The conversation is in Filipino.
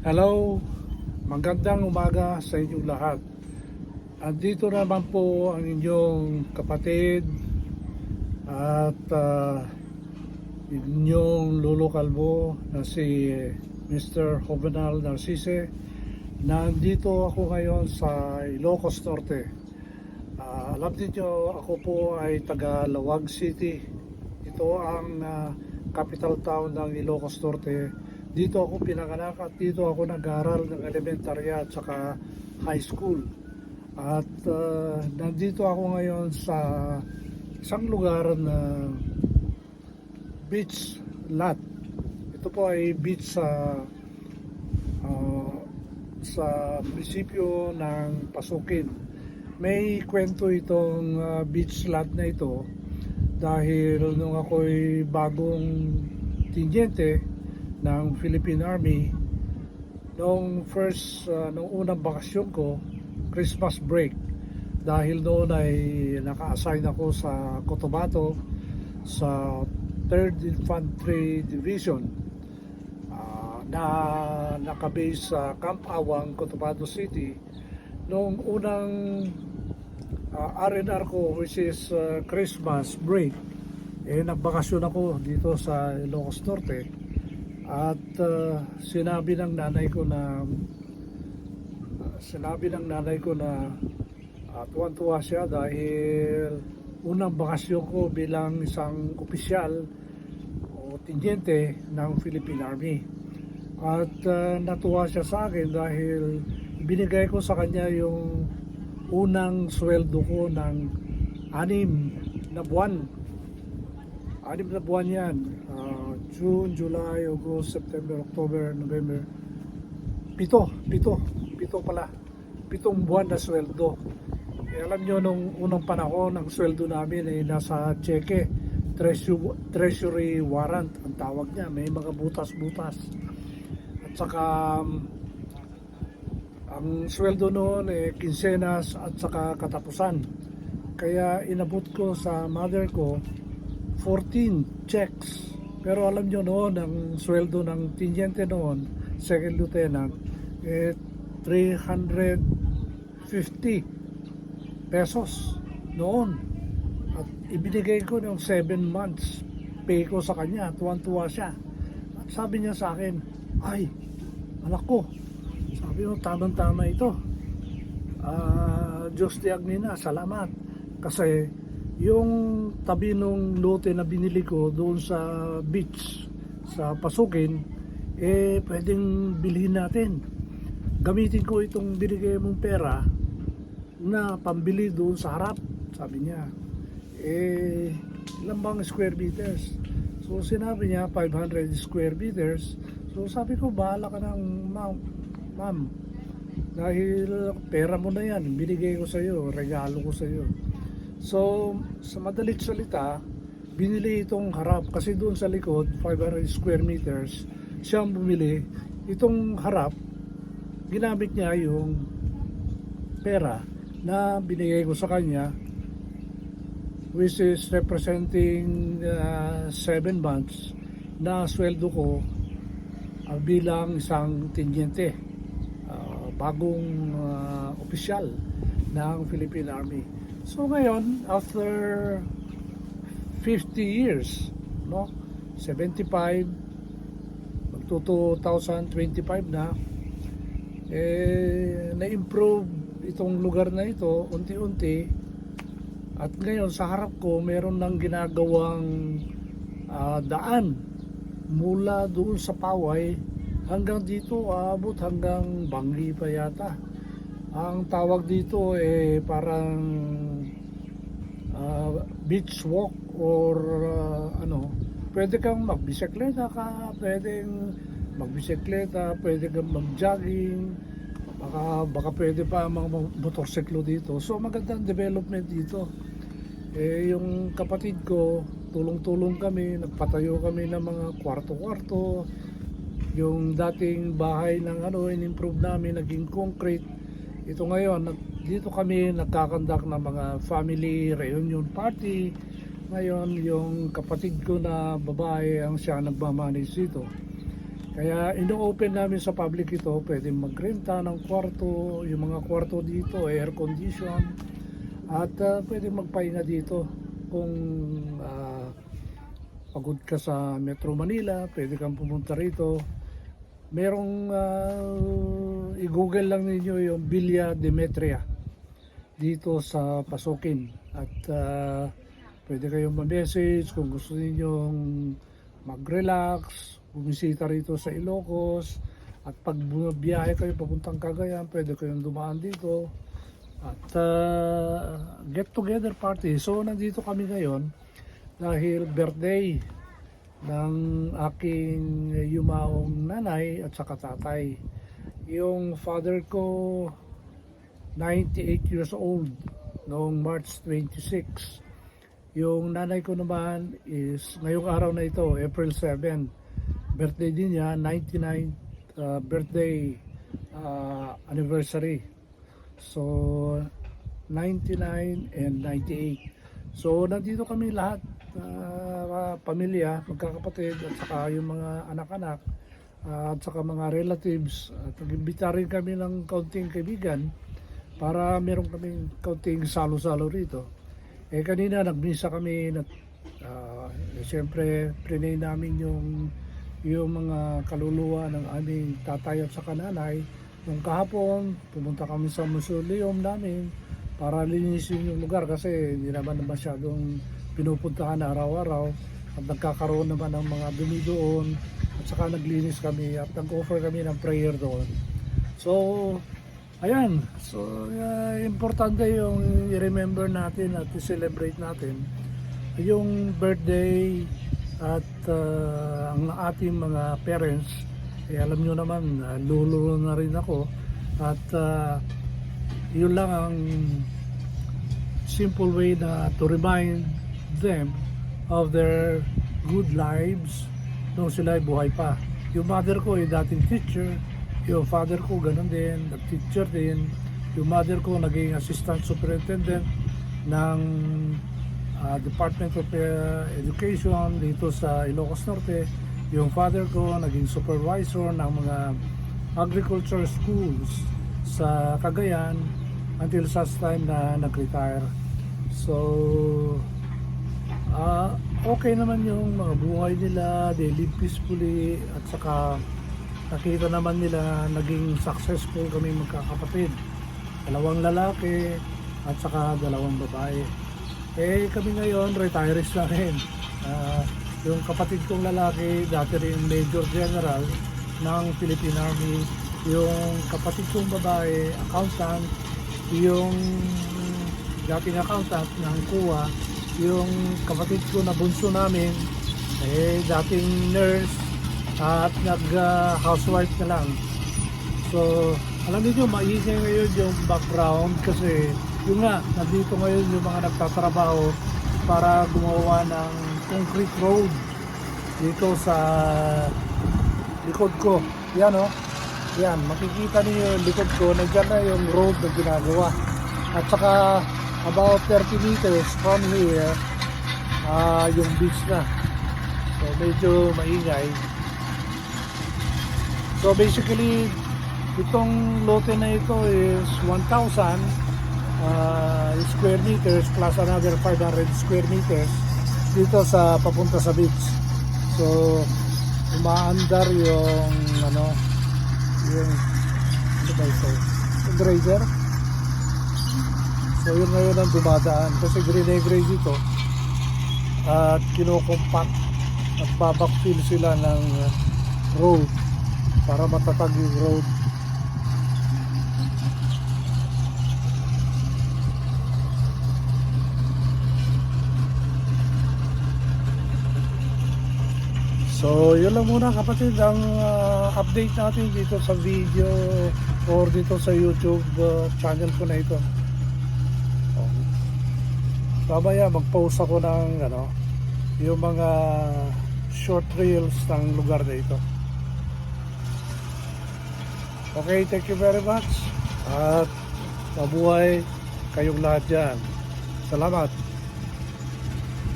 Hello, magandang umaga sa inyong lahat. Andito naman po ang inyong kapatid at ah, inyong lolo kalbo na si Mr. Jovenal Narcisse. Nandito ako ngayon sa Ilocos Norte. Ah, alam niyo ako po ay taga Lawag City. Ito ang ah, capital town ng Ilocos Norte. Dito ako pinanganak at dito ako nag-aral ng elementary at saka high school. At ah, nandito ako ngayon sa isang lugar na beach lot. Ito po ay beach sa ah, sa munisipyo ng Pasukin. May kwento itong ah, beach lot na ito dahil nung ako'y bagong tinyente ng Philippine Army noong first ah, nung unang bakasyon ko Christmas break dahil noon ay naka-assign ako sa Cotabato sa 3rd Infantry Division. Ah, na nakabase sa Camp Awang, Cotabato City. Noong unang ah, R&R ko which is ah, Christmas break eh nagbakasyon ako dito sa Ilocos Norte at ah, sinabi ng nanay ko na ah, sinabi ng nanay ko na uh, tuwan-tuwa siya dahil unang bakasyon ko bilang isang opisyal o tinyente ng Philippine Army. At ah, natuwa siya sa akin dahil binigay ko sa kanya yung unang sweldo ko ng anim na buwan anim na buwan yan. Ah, June, July, August, September, October, November. Pito, pito, pito pala. Pitong buwan na sweldo. Eh, alam nyo nung unang panahon ang sweldo namin ay nasa cheque treasury, treasury warrant ang tawag niya. May mga butas-butas. At saka um, ang sweldo noon eh kinsenas at saka katapusan. Kaya inabot ko sa mother ko 14 checks. Pero alam nyo noon ang sweldo ng tinyente noon second lieutenant eh 350 pesos noon. At ibinigay ko ng 7 months. Pay ko sa kanya tuwan-tuwa siya. At sabi niya sa akin ay anak ko sabi mo tamang-tama ito. Ah, Diyos tiag nina salamat. Kasi yung tabi nung lote na binili ko doon sa beach sa Pasukin eh pwedeng bilhin natin. Gamitin ko itong binigay mong pera na pambili doon sa harap sabi niya. Eh ilan bang square meters? So sinabi niya 500 square meters. So sabi ko bahala ka ng ma'am ma'am. Dahil pera mo na yan binigay ko sa iyo regalo ko sa iyo so sa madalit salita binili itong harap kasi doon sa likod 500 square meters siya ang bumili. Itong harap ginamit niya yung pera na binigay ko sa kanya which is representing 7 months na sweldo ko ah, bilang isang tinyente ah, bagong ah, opisyal ng Philippine Army so ngayon after 50 years no? 75 magto 2025 na eh na-improve itong lugar na ito unti-unti. At ngayon sa harap ko meron nang ginagawang ah, daan mula doon sa Paway hanggang dito aabot hanggang Bangli pa yata. Ang tawag dito eh parang ah, beach walk or ah, ano pwede kang magbisikleta ka pwedeng magbisikleta pwede kang mag-jogging baka, baka pwede pa mga motorsiklo dito. So magandang development dito. Eh yung kapatid ko tulong-tulong kami nagpatayo kami ng mga kwarto-kwarto. Yung dating bahay ng ano in-improve namin naging concrete. Ito ngayon nag, dito kami nagkakandak ng mga family reunion party. Ngayon yung kapatid ko na babae ang siya nagmamanage dito. Kaya ino-open namin sa public ito, pwede magrenta ng kwarto, yung mga kwarto dito, air condition, at ah, pwede magpahinga dito. Kung ah, pagod ka sa Metro Manila, pwede kang pumunta rito. Merong ah, i-google lang ninyo yung Villa Demetria dito sa Pasukin at ah, pwede kayong ma-message kung gusto ninyong mag-relax, bumisita rito sa Ilocos at pag bumabiyahe kayo papuntang Cagayan, pwede kayong dumaan dito at ah, get together party. So nandito kami ngayon dahil birthday ng aking yumaong nanay at saka tatay. Yung father ko 98 years old noong March 26. Yung nanay ko naman is ngayong araw na ito, April 7. Birthday din niya, 99 uh, birthday uh, anniversary. So 99 and 98. So nandito kami lahat uh, pamilya, magkakapatid at saka yung mga anak-anak uh, at saka mga relatives at nag-imbita rin kami ng kaunting kaibigan para meron kaming kaunting salo-salo rito. Eh kanina nagmisa kami na uh, siyempre prinay namin yung yung mga kaluluwa ng aming tatay at saka nanay. Nung kahapon, pumunta kami sa mausoleum namin para linisin yung lugar kasi hindi naman masyadong pinupuntahan araw-araw at nagkakaroon naman ng mga dumi doon at saka naglinis kami at nag-offer kami ng prayer doon. So, ayan. So, uh, importante yung i-remember natin at i-celebrate natin yung birthday at uh, ang ating mga parents. Eh, alam nyo naman, uh, lululo na rin ako at uh, yun lang ang simple way na to remind them of their good lives nung sila ay buhay pa. Yung mother ko ay dating teacher, yung father ko ganun din, nag-teacher din. Yung mother ko naging assistant superintendent ng uh, Department of uh, Education dito sa Ilocos Norte. Yung father ko naging supervisor ng mga agriculture schools sa Cagayan until such time na nag-retire. So, ah okay naman yung mga buhay nila, they live peacefully at saka nakita naman nila na naging successful kami magkakapatid. Dalawang lalaki at saka dalawang babae. Eh kami ngayon retirees na rin. Ah, yung kapatid kong lalaki dati rin Major General ng Philippine Army. Yung kapatid kong babae, accountant. Yung dating accountant ng kuwa yung kapatid ko na bunso namin eh dating nurse at nag uh, na lang. So alam niyo maingay ngayon yung background kasi yung nga nandito ngayon yung mga nagtatrabaho para gumawa ng concrete road dito sa likod ko. Yan o oh. yan makikita niyo yung likod ko. Nandiyan na yung road na ginagawa. At saka about 30 meters from here uh, yung beach na. So medyo maingay so basically itong lote na ito is 1,000 uh, square meters plus another 500 square meters dito sa papunta sa beach. So umaandar yung ano yung ano ba ito? Yung grader? So yun ngayon ang dumadaan kasi green na gray dito. At kinokompact at babakfill sila ng uh, road para matatag yung road. So yun lang muna kapatid ang uh, update natin dito sa video or dito sa YouTube uh, channel ko na ito. Mamaya mag-post ako ng ano, yung mga short reels ng lugar na ito. Okay, thank you very much. At mabuhay kayong lahat dyan. Salamat.